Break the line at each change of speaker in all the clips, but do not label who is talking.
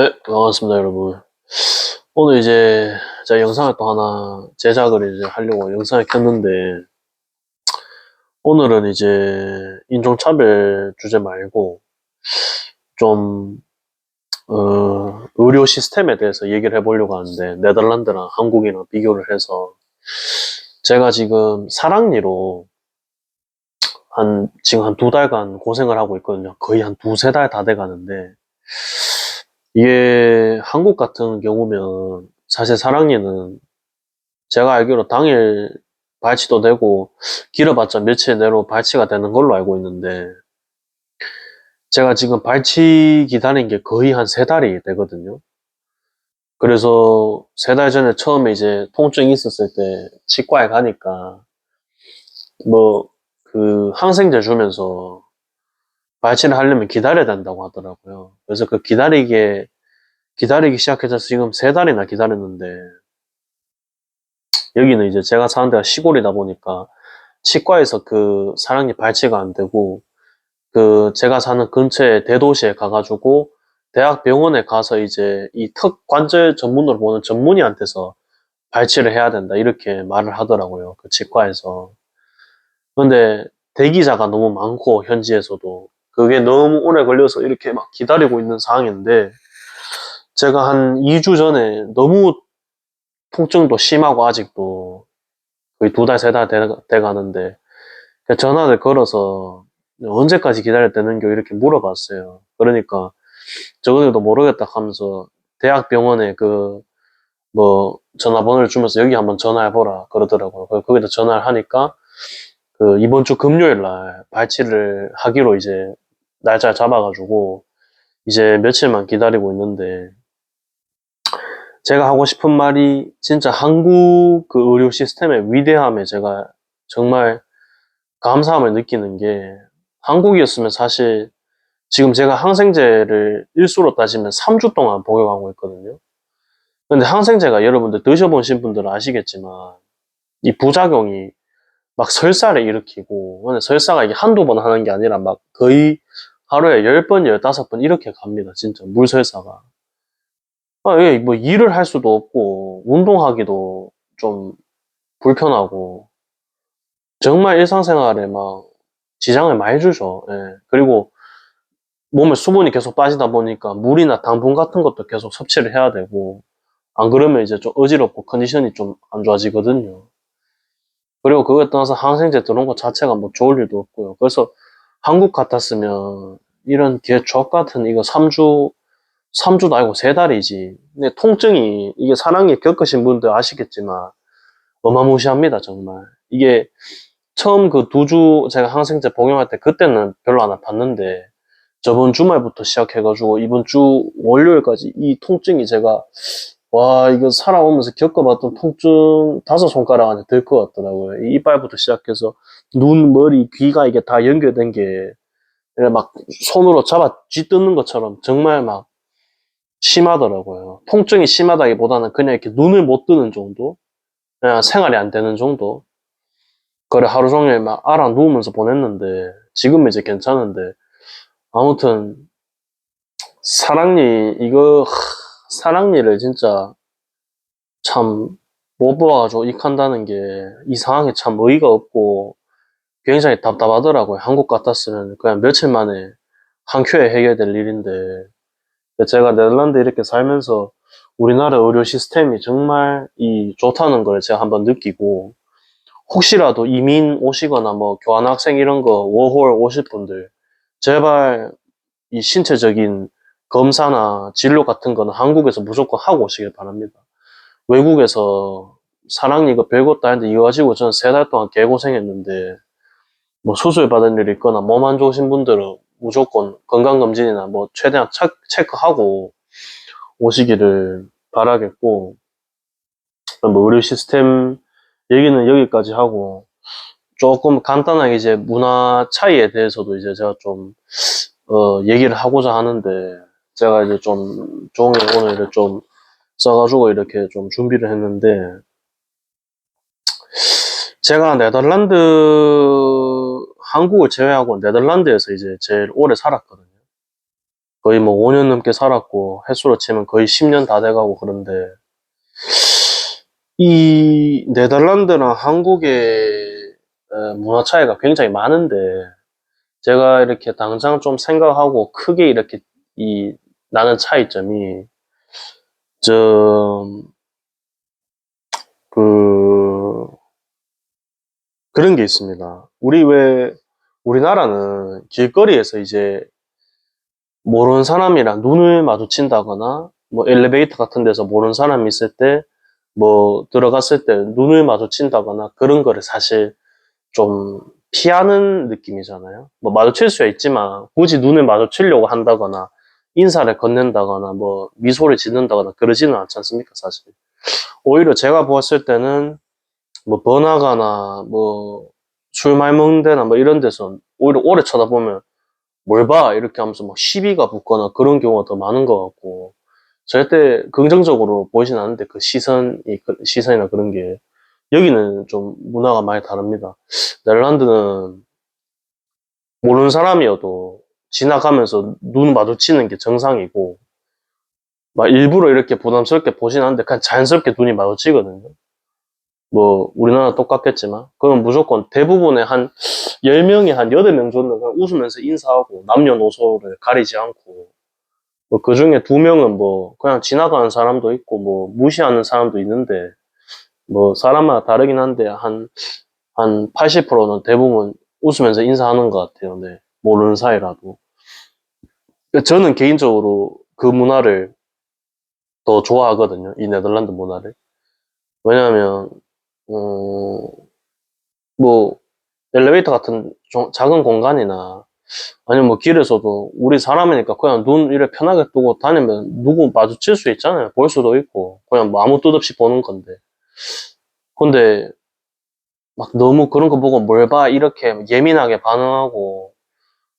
네, 반갑습니다, 여러분. 오늘 이제 제가 영상을 또 하나 제작을 이제 하려고 영상을 켰는데, 오늘은 이제 인종차별 주제 말고, 좀, 어, 의료 시스템에 대해서 얘기를 해보려고 하는데, 네덜란드랑 한국이랑 비교를 해서, 제가 지금 사랑니로 한, 지금 한 두 달간 고생을 하고 있거든요. 거의 한 두세 달 다 돼 가는데, 이게 한국 같은 경우면 사실 사랑니는 제가 알기로 당일 발치도 되고 길어봤자 며칠 내로 발치가 되는 걸로 알고 있는데 제가 지금 발치 기다린 게 거의 한 세 달이 되거든요. 그래서 세 달 전에 처음에 이제 통증이 있었을 때 치과에 가니까 뭐 그 항생제 주면서 발치를 하려면 기다려야 된다고 하더라고요. 그래서 그 기다리게, 기다리기 시작해서 지금 세 달이나 기다렸는데, 여기는 이제 제가 사는 데가 시골이다 보니까, 치과에서 그 사랑니 발치가 안 되고, 그 제가 사는 근처에 대도시에 가가지고, 대학병원에 가서 이제 이 턱 관절 전문으로 보는 전문의한테서 발치를 해야 된다. 이렇게 말을 하더라고요. 그 치과에서. 근데 대기자가 너무 많고, 현지에서도. 그게 너무 오래 걸려서 이렇게 막 기다리고 있는 상황인데, 제가 한 2주 전에 너무 통증도 심하고 아직도 거의 두 달, 세 달 돼 가는데, 전화를 걸어서 언제까지 기다려야 되는겨 이렇게 물어봤어요. 그러니까 저번에도 모르겠다 하면서 대학병원에 그, 뭐, 전화번호를 주면서 여기 한번 전화해보라 그러더라고요. 그래서 거기다 전화를 하니까 그 이번 주 금요일 날 발치를 하기로 이제 날짜를 잡아가지고 이제 며칠만 기다리고 있는데 제가 하고 싶은 말이 진짜 한국 그 의료 시스템의 위대함에 제가 정말 감사함을 느끼는 게 한국이었으면 사실 지금 제가 항생제를 일수로 따지면 3주 동안 복용하고 있거든요. 근데 항생제가 여러분들 드셔보신 분들은 아시겠지만 이 부작용이 막 설사를 일으키고 근데 설사가 이게 한두 번 하는 게 아니라 막 거의 하루에 10번, 15번 이렇게 갑니다. 진짜 물설사가. 아, 예, 뭐 일을 할 수도 없고 운동하기도 좀 불편하고 정말 일상생활에 막 지장을 많이 주죠. 예. 그리고 몸에 수분이 계속 빠지다 보니까 물이나 당분 같은 것도 계속 섭취를 해야 되고 안 그러면 이제 좀 어지럽고 컨디션이 좀 안 좋아지거든요. 그리고 그거에 떠나서 항생제 들어온 것 자체가 뭐 좋을 일도 없고요. 그래서 한국 같았으면 이런 개족 같은 이거 3주 3주도 아니고 3달이지. 근데 통증이 이게 사랑니 겪으신 분들 아시겠지만 어마무시합니다 정말. 이게 처음 그 두 주 제가 항생제 복용할 때 그때는 별로 안 아팠는데 저번 주말부터 시작해가지고 이번 주 월요일까지 이 통증이 제가 와 이거 살아오면서 겪어봤던 통증 다섯 손가락 안에 들 것 같더라고요. 이 이빨부터 시작해서 눈, 머리, 귀가 이게 다 연결된 게 막 손으로 잡아 쥐뜯는 것처럼 정말 막 심하더라고요. 통증이 심하다기보다는 그냥 이렇게 눈을 못 뜨는 정도? 그냥 생활이 안 되는 정도? 그래 하루 종일 막 알아 누우면서 보냈는데 지금은 이제 괜찮은데 아무튼 사랑니 이거 하, 사랑니를 진짜 참못 봐가지고 익한다는 게 이 상황에 참 의의가 없고 굉장히 답답하더라고요. 한국 같았으면 그냥 며칠 만에 한 큐에 해결될 일인데 제가 네덜란드 이렇게 살면서 우리나라 의료 시스템이 정말 이 좋다는 걸 제가 한번 느끼고 혹시라도 이민 오시거나 뭐 교환학생 이런 거 워홀 오실 분들 제발 이 신체적인 검사나 진료 같은 거는 한국에서 무조건 하고 오시길 바랍니다. 외국에서 사랑 이거 별것도 아닌데 이거 가지고 저는 세 달 동안 개고생했는데 뭐 수술 받은 일 있거나 몸 안 좋으신 분들은 무조건 건강검진이나 뭐 최대한 차- 체크하고 오시기를 바라겠고 뭐 의료 시스템 얘기는 여기까지 하고 조금 간단하게 이제 문화 차이에 대해서도 이제 제가 좀 어, 얘기를 하고자 하는데 제가 이제 좀 종이 오늘 좀 써가지고 이렇게 좀 준비를 했는데 제가 네덜란드 한국을 제외하고 네덜란드에서 이제 제일 오래 살았거든요. 거의 뭐 5년 넘게 살았고 횟수로 치면 거의 10년 다 돼가고 그런데 이 네덜란드랑 한국의 어, 문화 차이가 굉장히 많은데 제가 이렇게 당장 좀 생각하고 크게 이렇게 이 나는 차이점이 좀 그, 그런 게 있습니다. 우리 왜, 우리나라는 길거리에서 이제 모르는 사람이랑 눈을 마주친다거나, 뭐 엘리베이터 같은 데서 모르는 사람이 있을 때, 뭐 들어갔을 때 눈을 마주친다거나 그런 거를 사실 좀 피하는 느낌이잖아요. 뭐 마주칠 수야 있지만 굳이 눈을 마주치려고 한다거나 인사를 건넨다거나 뭐 미소를 짓는다거나 그러지는 않지 않습니까, 사실. 오히려 제가 보았을 때는 뭐 번화가나 뭐 술 많이 먹는 데나 뭐 이런 데서 오히려 오래 쳐다보면 뭘 봐? 이렇게 하면서 막 시비가 붙거나 그런 경우가 더 많은 것 같고 절대 긍정적으로 보이진 않는데 그 시선이 그 시선이나 그런 게 여기는 좀 문화가 많이 다릅니다. 네덜란드는 모르는 사람이어도 지나가면서 눈 마주치는 게 정상이고 막 일부러 이렇게 부담스럽게 보진 않는데 그냥 자연스럽게 눈이 마주치거든요. 뭐 우리나라 똑같겠지만 그건 무조건 대부분의 한 10명이 한 8명 정도 그냥 웃으면서 인사하고 남녀노소를 가리지 않고 뭐 그 중에 두 명은 뭐 그냥 지나가는 사람도 있고 뭐 무시하는 사람도 있는데 뭐 사람마다 다르긴 한데 한 한 80%는 대부분 웃으면서 인사하는 것 같아요. 네. 모르는 사이라도. 저는 개인적으로 그 문화를 더 좋아하거든요. 이 네덜란드 문화를. 왜냐하면 어, 뭐 엘리베이터 같은 좀 작은 공간이나 아니면 뭐 길에서도 우리 사람이니까 그냥 눈 이렇게 편하게 뜨고 다니면 누구 마주칠 수 있잖아요. 볼 수도 있고. 그냥 뭐 아무 뜻 없이 보는 건데. 근데 막 너무 그런 거 보고 뭘 봐? 이렇게 예민하게 반응하고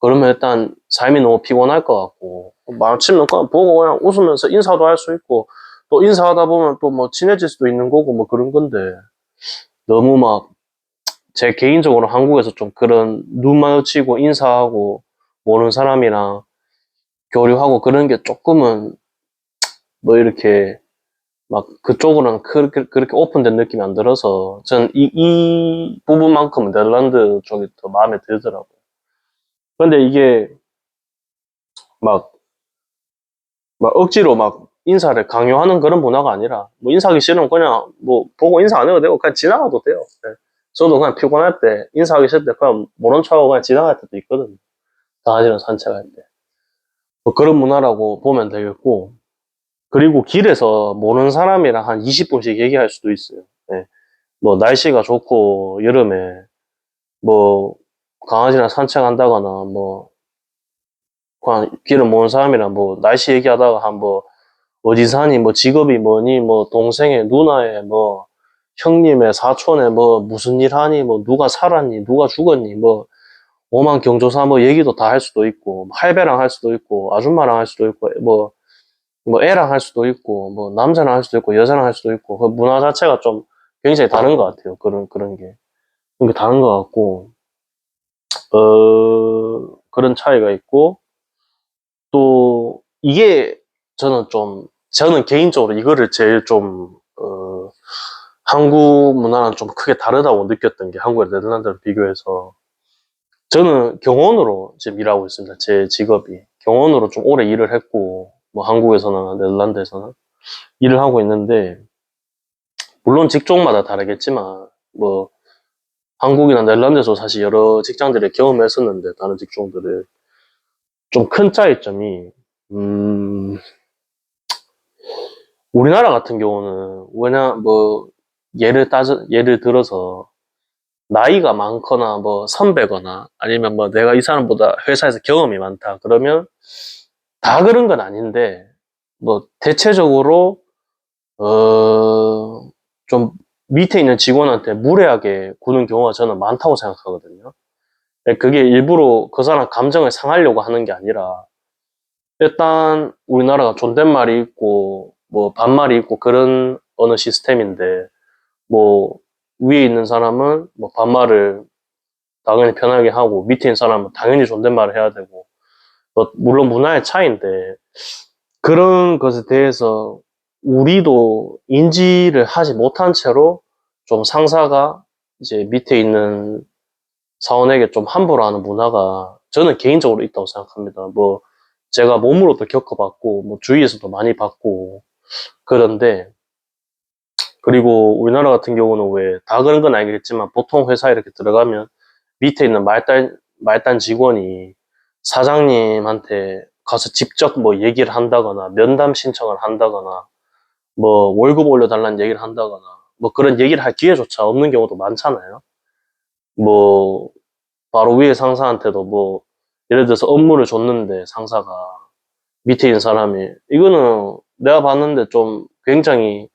그러면 일단 삶이 너무 피곤할 것 같고. 마치면 그냥 보고 그냥 웃으면서 인사도 할 수 있고. 또 인사하다 보면 또 뭐 친해질 수도 있는 거고 뭐 그런 건데 너무 막 제 개인적으로 한국에서 좀 그런 눈 마주치고 인사하고 모르는 사람이랑 교류하고 그런 게 조금은 뭐 이렇게 막 그쪽으로는 그렇게, 그렇게 오픈된 느낌이 안 들어서 전 이, 이 부분만큼은 네덜란드 쪽이 더 마음에 들더라고요. 근데 이게 막, 막 억지로 막 인사를 강요하는 그런 문화가 아니라 뭐 인사하기 싫으면 그냥 뭐 보고 인사 안 해도 되고 그냥 지나가도 돼요. 네. 저도 그냥 피곤할 때 인사하기 싫을 때 그냥 모른 척하고 그냥 지나갈 때도 있거든요. 강아지랑 산책할 때. 뭐 그런 문화라고 보면 되겠고 그리고 길에서 모르는 사람이랑 한 20분씩 얘기할 수도 있어요. 네. 뭐 날씨가 좋고 여름에 뭐 강아지랑 산책한다거나 뭐 그냥 길을 모르는 사람이랑 뭐 날씨 얘기하다가 한뭐 어디 사니 뭐 직업이 뭐니 뭐 동생의 누나의 뭐 형님의 사촌의 뭐 무슨 일 하니 뭐 누가 살았니 누가 죽었니 뭐 오만 경조사 뭐 얘기도 다 할 수도 있고 할배랑 할 수도 있고 아줌마랑 할 수도 있고 뭐뭐 애랑 할 수도 있고 뭐 남자랑 할 수도 있고 여자랑 할 수도 있고 그 문화 자체가 좀 굉장히 다른 것 같아요 그런 그런 게. 그런 게 다른 것 같고 어 그런 차이가 있고 또 이게 저는 좀 저는 개인적으로 이거를 제일 좀 어, 한국 문화랑 좀 크게 다르다고 느꼈던 게 한국과 네덜란드를 비교해서 저는 경원으로 지금 일하고 있습니다. 제 직업이 경원으로 좀 오래 일을 했고 뭐 한국에서나 네덜란드에서나 일을 하고 있는데 물론 직종마다 다르겠지만 뭐 한국이나 네덜란드에서 사실 여러 직장들을 경험했었는데 다른 직종들을 좀 큰 차이점이 음 우리나라 같은 경우는 왜냐 뭐 예를 따져 예를 들어서 나이가 많거나 뭐 선배거나 아니면 뭐 내가 이 사람보다 회사에서 경험이 많다 그러면 다 그런 건 아닌데 뭐 대체적으로 어 좀 밑에 있는 직원한테 무례하게 구는 경우가 저는 많다고 생각하거든요. 그게 일부러 그 사람 감정을 상하려고 하는 게 아니라 일단 우리나라가 존댓말이 있고 뭐 반말이 있고 그런 어느 시스템인데 뭐 위에 있는 사람은 뭐 반말을 당연히 편하게 하고 밑에 있는 사람은 당연히 존댓말을 해야 되고 뭐, 물론 문화의 차이인데, 그런 것에 대해서 우리도 인지를 하지 못한 채로 좀 상사가 이제 밑에 있는 사원에게 좀 함부로 하는 문화가 저는 개인적으로 있다고 생각합니다. 뭐, 제가 몸으로도 겪어봤고, 뭐, 주위에서도 많이 봤고, 그런데, 그리고 우리나라 같은 경우는 왜 다 그런 건 아니겠지만 보통 회사 이렇게 들어가면 밑에 있는 말단, 말단 직원이 사장님한테 가서 직접 뭐 얘기를 한다거나 면담 신청을 한다거나 뭐 월급 올려달라는 얘기를 한다거나 뭐 그런 얘기를 할 기회조차 없는 경우도 많잖아요. 뭐 바로 위에 상사한테도 뭐 예를 들어서 업무를 줬는데 상사가 밑에 있는 사람이 이거는 내가 봤는데 좀 굉장히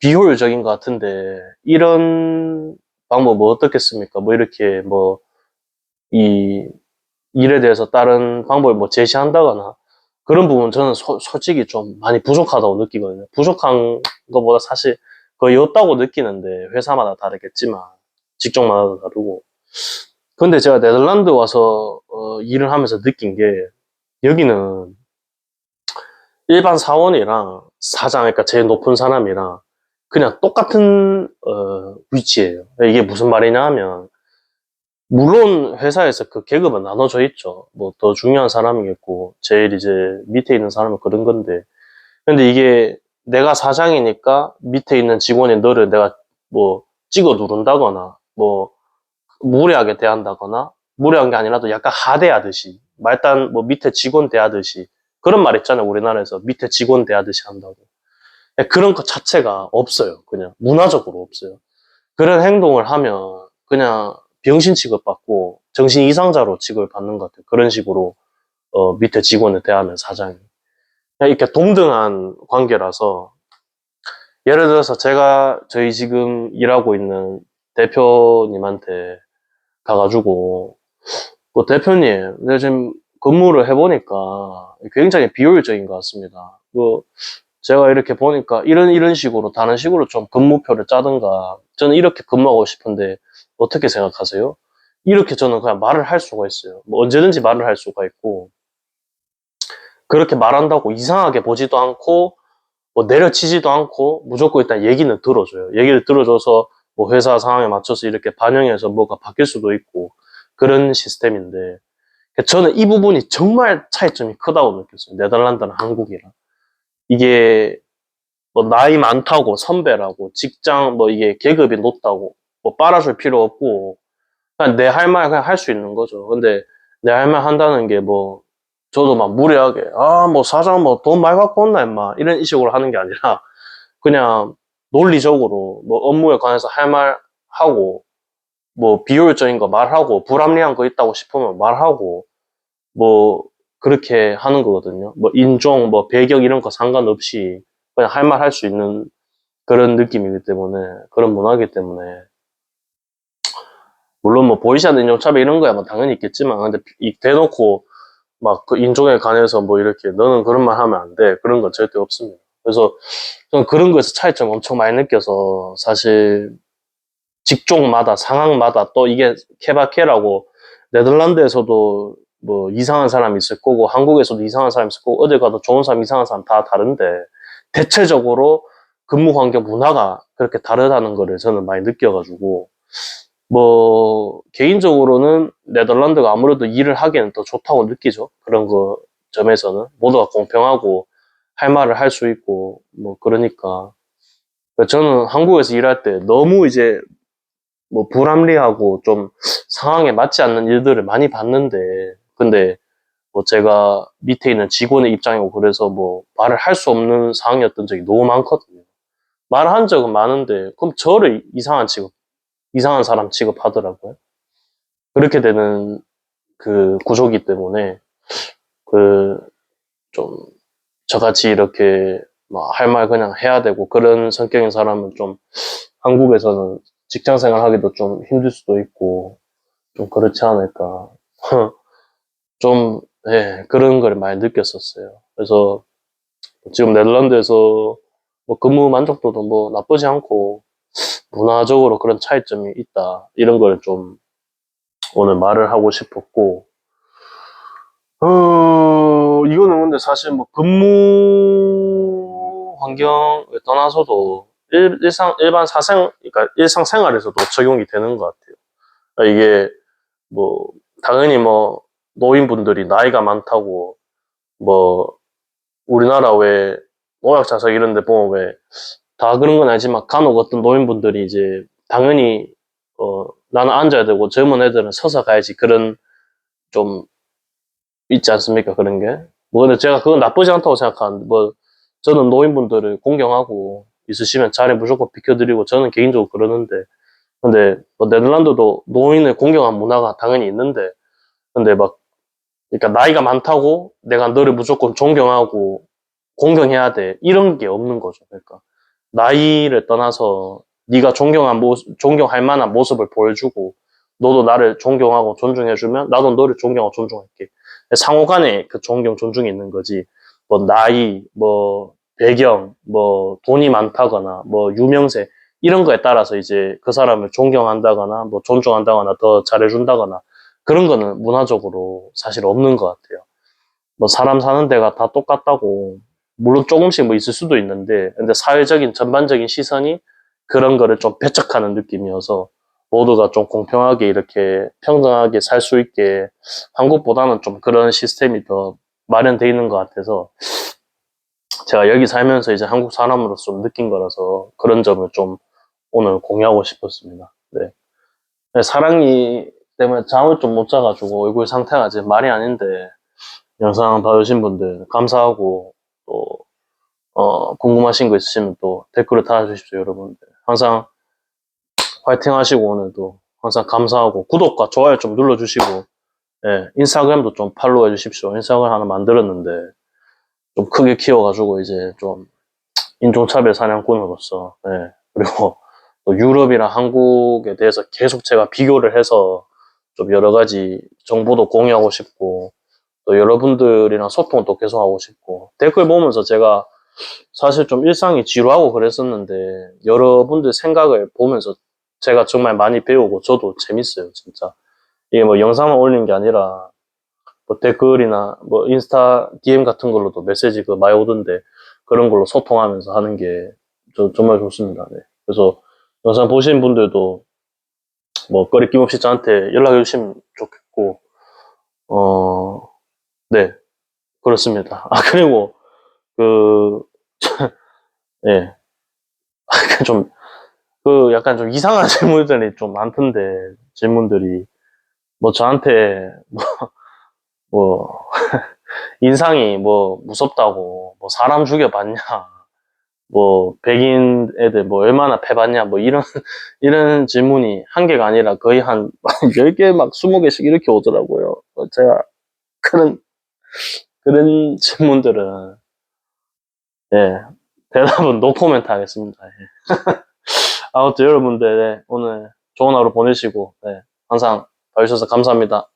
비효율적인 것 같은데 이런 방법 뭐 어떻겠습니까? 뭐 이렇게 뭐 이 일에 대해서 다른 방법을 뭐 제시한다거나 그런 부분 저는 소- 솔직히 좀 많이 부족하다고 느끼거든요. 부족한 것보다 사실 거의 없다고 느끼는데 회사마다 다르겠지만 직종마다 다르고 근데 제가 네덜란드 와서 어, 일을 하면서 느낀 게 여기는 일반 사원이랑 사장, 그러니까 제일 높은 사람이랑 그냥 똑같은 어, 위치예요. 이게 무슨 말이냐 하면 물론 회사에서 그 계급은 나눠져 있죠. 뭐 더 중요한 사람이겠고 제일 이제 밑에 있는 사람은 그런 건데 근데 이게 내가 사장이니까 밑에 있는 직원이 너를 내가 뭐 찍어 누른다거나 뭐 무례하게 대한다거나 무례한 게 아니라도 약간 하대하듯이 말단 뭐 밑에 직원 대하듯이 그런 말 있잖아요 우리나라에서. 밑에 직원 대하듯이 한다고. 예, 그런 것 자체가 없어요 그냥. 문화적으로 없어요. 그런 행동을 하면 그냥 병신 취급받고 정신 이상자로 취급을 받는 것 같아요. 그런 식으로 어, 밑에 직원을 대하면 사장이. 이렇게 동등한 관계라서 예를 들어서 제가 저희 지금 일하고 있는 대표님한테 가가지고 뭐 대표님 내가 지금 근무를 해보니까 굉장히 비효율적인 것 같습니다. 뭐 제가 이렇게 보니까 이런 이런 식으로 다른 식으로 좀 근무표를 짜든가 저는 이렇게 근무하고 싶은데 어떻게 생각하세요? 이렇게 저는 그냥 말을 할 수가 있어요. 뭐 언제든지 말을 할 수가 있고 그렇게 말한다고 이상하게 보지도 않고 뭐 내려치지도 않고 무조건 일단 얘기는 들어줘요. 얘기를 들어줘서 뭐 회사 상황에 맞춰서 이렇게 반영해서 뭐가 바뀔 수도 있고 그런 시스템인데 저는 이 부분이 정말 차이점이 크다고 느꼈어요. 네덜란드랑 한국이랑 이게 뭐 나이 많다고 선배라고 직장 뭐 이게 계급이 높다고 뭐 빨아줄 필요 없고 그냥 내 할 말 그냥 할 수 있는 거죠. 근데 내 할 말 한다는 게 뭐 저도 막 무례하게 아 뭐 사장 뭐 돈 많이 갖고 온나 임마 이런 식으로 하는 게 아니라 그냥 논리적으로 뭐 업무에 관해서 할 말 하고 뭐 비효율적인 거 말하고 불합리한 거 있다고 싶으면 말하고 뭐 그렇게 하는 거거든요. 뭐 인종, 뭐 배경 이런 거 상관없이 그냥 할 말 할 수 있는 그런 느낌이기 때문에 그런 문화이기 때문에 물론 뭐 보이지 않는 인종차별 이런 거야 뭐 당연히 있겠지만 근데 이 대놓고 막 그 인종에 관해서 뭐 이렇게 너는 그런 말 하면 안 돼 그런 건 절대 없습니다. 그래서 저는 그런 거에서 차이점 엄청 많이 느껴서 사실 직종마다 상황마다 또 이게 케바케라고 네덜란드에서도 뭐 이상한 사람이 있을 거고 한국에서도 이상한 사람이 있을 거고 어딜 가도 좋은 사람 이상한 사람 다 다른데 대체적으로 근무 환경 문화가 그렇게 다르다는 거를 저는 많이 느껴가지고 뭐 개인적으로는 네덜란드가 아무래도 일을 하기에는 더 좋다고 느끼죠. 그런 거 점에서는. 모두가 공평하고 할 말을 할 수 있고 뭐 그러니까 저는 한국에서 일할 때 너무 이제 뭐 불합리하고 좀 상황에 맞지 않는 일들을 많이 봤는데 근데 뭐 제가 밑에 있는 직원의 입장이고 그래서 뭐 말을 할 수 없는 상황이었던 적이 너무 많거든요. 말을 한 적은 많은데 그럼 저를 이상한 취급, 이상한 사람 취급하더라고요. 그렇게 되는 그 구조기 때문에 그 좀 저같이 이렇게 할 말 그냥 해야 되고 그런 성격인 사람은 좀 한국에서는 직장 생활 하기도 좀 힘들 수도 있고 좀 그렇지 않을까. 좀, 예, 그런 걸 많이 느꼈었어요. 그래서 지금 네덜란드에서 뭐 근무 만족도도 뭐 나쁘지 않고 문화적으로 그런 차이점이 있다. 이런 걸 좀 오늘 말을 하고 싶었고, 어, 이거는 근데 사실 뭐 근무 환경을 떠나서도 일, 일상, 일반 사생, 그러니까 일상 생활에서도 적용이 되는 것 같아요. 그러니까 이게 뭐, 당연히 뭐, 노인분들이 나이가 많다고, 뭐, 우리나라 왜, 노약자석 이런 데 보면 왜, 다 그런 건 아니지만 간혹 어떤 노인분들이 이제, 당연히, 어, 나는 앉아야 되고 젊은 애들은 서서 가야지 그런 좀 있지 않습니까? 그런 게. 뭐, 근데 제가 그건 나쁘지 않다고 생각하는데, 뭐, 저는 노인분들을 공경하고 있으시면 자리 무조건 비켜드리고 저는 개인적으로 그러는데, 근데 뭐 네덜란드도 노인을 공경한 문화가 당연히 있는데, 근데 막, 그러니까 나이가 많다고 내가 너를 무조건 존경하고 공경해야 돼. 이런 게 없는 거죠. 그러니까 나이를 떠나서 네가 존경한 모습, 존경할 만한 모습을 보여주고 너도 나를 존경하고 존중해주면 나도 너를 존경하고 존중할게. 상호 간에 그 존경, 존중이 있는 거지. 뭐 나이, 뭐 배경, 뭐 돈이 많다거나 뭐 유명세 이런 거에 따라서 이제 그 사람을 존경한다거나 뭐 존중한다거나 더 잘해준다거나 그런 거는 문화적으로 사실 없는 것 같아요. 뭐 사람 사는 데가 다 똑같다고 물론 조금씩 뭐 있을 수도 있는데 근데 사회적인 전반적인 시선이 그런 거를 좀 배척하는 느낌이어서 모두가 좀 공평하게 이렇게 평등하게 살 수 있게 한국보다는 좀 그런 시스템이 더 마련돼 있는 것 같아서 제가 여기 살면서 이제 한국 사람으로서 좀 느낀 거라서 그런 점을 좀 오늘 공유하고 싶었습니다. 네. 네, 사랑이 때문에 잠을 좀 못 자가지고 얼굴 상태가 지금 말이 아닌데 영상 봐주신 분들 감사하고 또 어, 궁금하신 거 있으시면 또 댓글을 달아주십시오 여러분들. 항상 화이팅 하시고 오늘도 항상 감사하고 구독과 좋아요 좀 눌러주시고 예, 인스타그램도 좀 팔로우 해 주십시오. 인스타그램 하나 만들었는데 좀 크게 키워가지고 이제 좀 인종차별 사냥꾼으로서 예, 그리고 또 유럽이랑 한국에 대해서 계속 제가 비교를 해서 좀 여러 가지 정보도 공유하고 싶고 또 여러분들이랑 소통도 계속 하고 싶고 댓글 보면서 제가 사실 좀 일상이 지루하고 그랬었는데 여러분들 생각을 보면서 제가 정말 많이 배우고 저도 재밌어요 진짜 이게 뭐 영상만 올리는 게 아니라 뭐 댓글이나 뭐 인스타 DM 같은 걸로도 메시지 그 많이 오던데 그런 걸로 소통하면서 하는 게 저 정말 좋습니다 네. 그래서 영상 보신 분들도 뭐 꺼리낌 없이 저한테 연락해 주시면 좋겠고 어 네 그렇습니다 아 그리고 그 예. 좀, 그 약간 좀 이상한 질문들이 좀 많던데, 질문들이. 뭐 저한테, 뭐, 뭐, 인상이 뭐 무섭다고, 뭐 사람 죽여봤냐, 뭐 백인 애들 뭐 얼마나 패봤냐, 뭐 이런, 이런 질문이 한 개가 아니라 거의 한 10개 막 20개씩 이렇게 오더라고요. 어, 제가 그런, 그런 질문들은, 예, 대답은 노코멘트 하겠습니다. 예. 아무튼 여러분들 네, 오늘 좋은 하루 보내시고 네, 항상 봐주셔서 감사합니다.